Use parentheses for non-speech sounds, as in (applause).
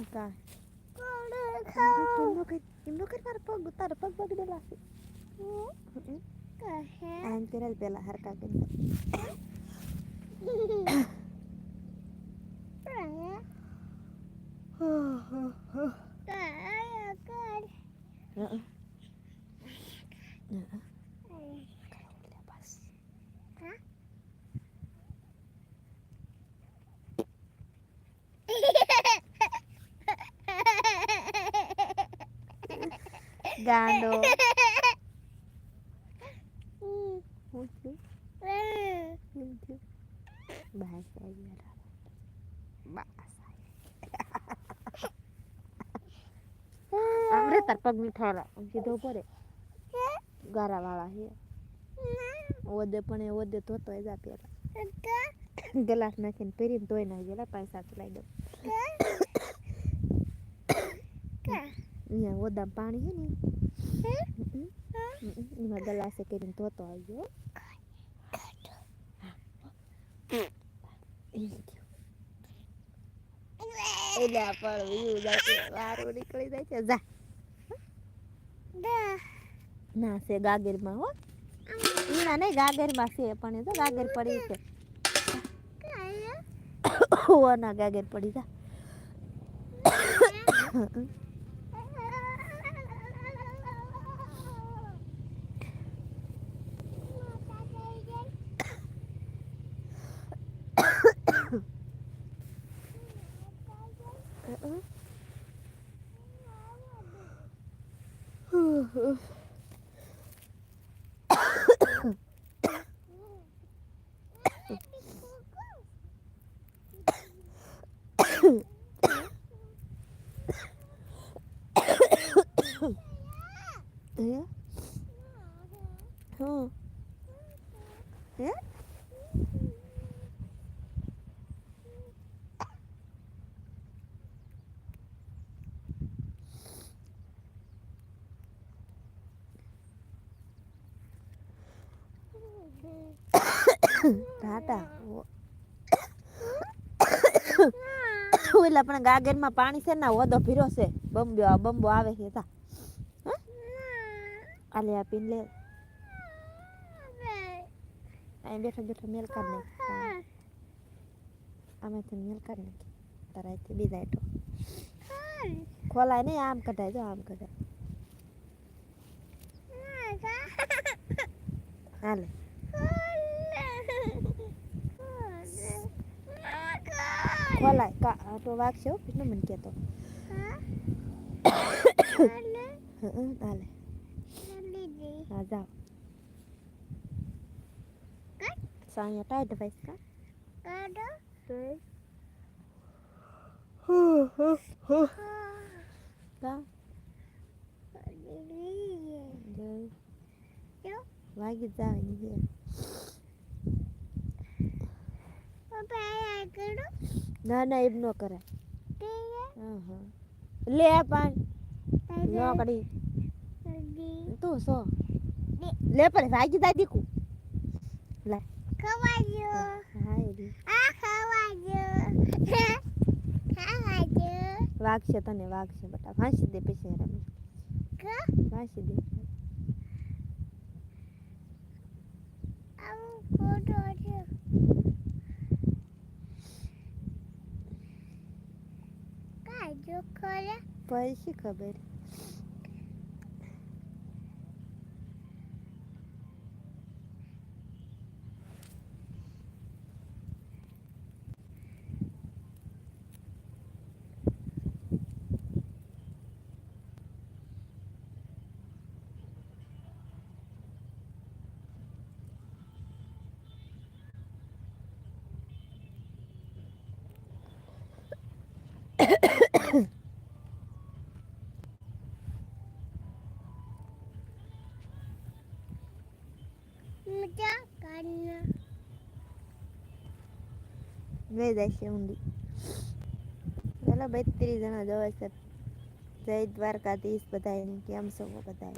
ఇంకా imdok (coughs) (coughs) (coughs) kan parpo gutar pag pag de lasi kahe antir al bela har kagen kahe. Kahe. Kahe गांडो Amre तर पग मिठाला आमची धोपर आहे. गारावाळा हे वदे पण आहे. वदे तोतोय जाते गलास नाखीन पेरीन तोय नाही गेला. पैसा तुला एकदम અહીંયા ઓદામાં પાણી છે ને એમાં ગલાસે કરીને ધોતો આવ્યો આ પણ એવું જાય છે વારું નીકળી જાય છે જા ના છે ગાગરમાં હો ના નહીં ગાગરમાં છે પણ એ તો ગાગર પડી છે ઓના ગાગર પડી જા 응? 응? 응? 응? (coughs) ઓલા પણ ગાગરમાં પાણી છે ને ઓદો ભીરો છે. બંબો બંબો આવે છે તા આલે પીન લે. અહીં બેઠો બેઠો મેલ કાઢ નાખ. આમાંથી મેલ કાઢ નાખી. તારાથી બીજા એટો ખોલાય નહીં આમ કઢાય જો આમ કઢાય. હાલે. ખોલાય કા આટો વાગશે હો કેટલો મને કહેતો હં હાલે હા જાઓ સાયા ટાઈટ વાઈસ કા તો કા જય વાગી જ આવે ની ઘેર ના ના એમ ન હા? લે આ પાણી નોકડી તું સો. લે પણ ભાગી જા દીકુ. લે. હા ખવાજો. ખવાજો. વાગશે તને વાગશે બટા. ફાંસી દે પછી રમે ફાંસી દે. vai ficar, velho. જાય છે ઊંડી. ચાલો ત્રીસ જણા જોવે છે. જય દ્વારકાધીશ બધાય કેમ છો બધાય?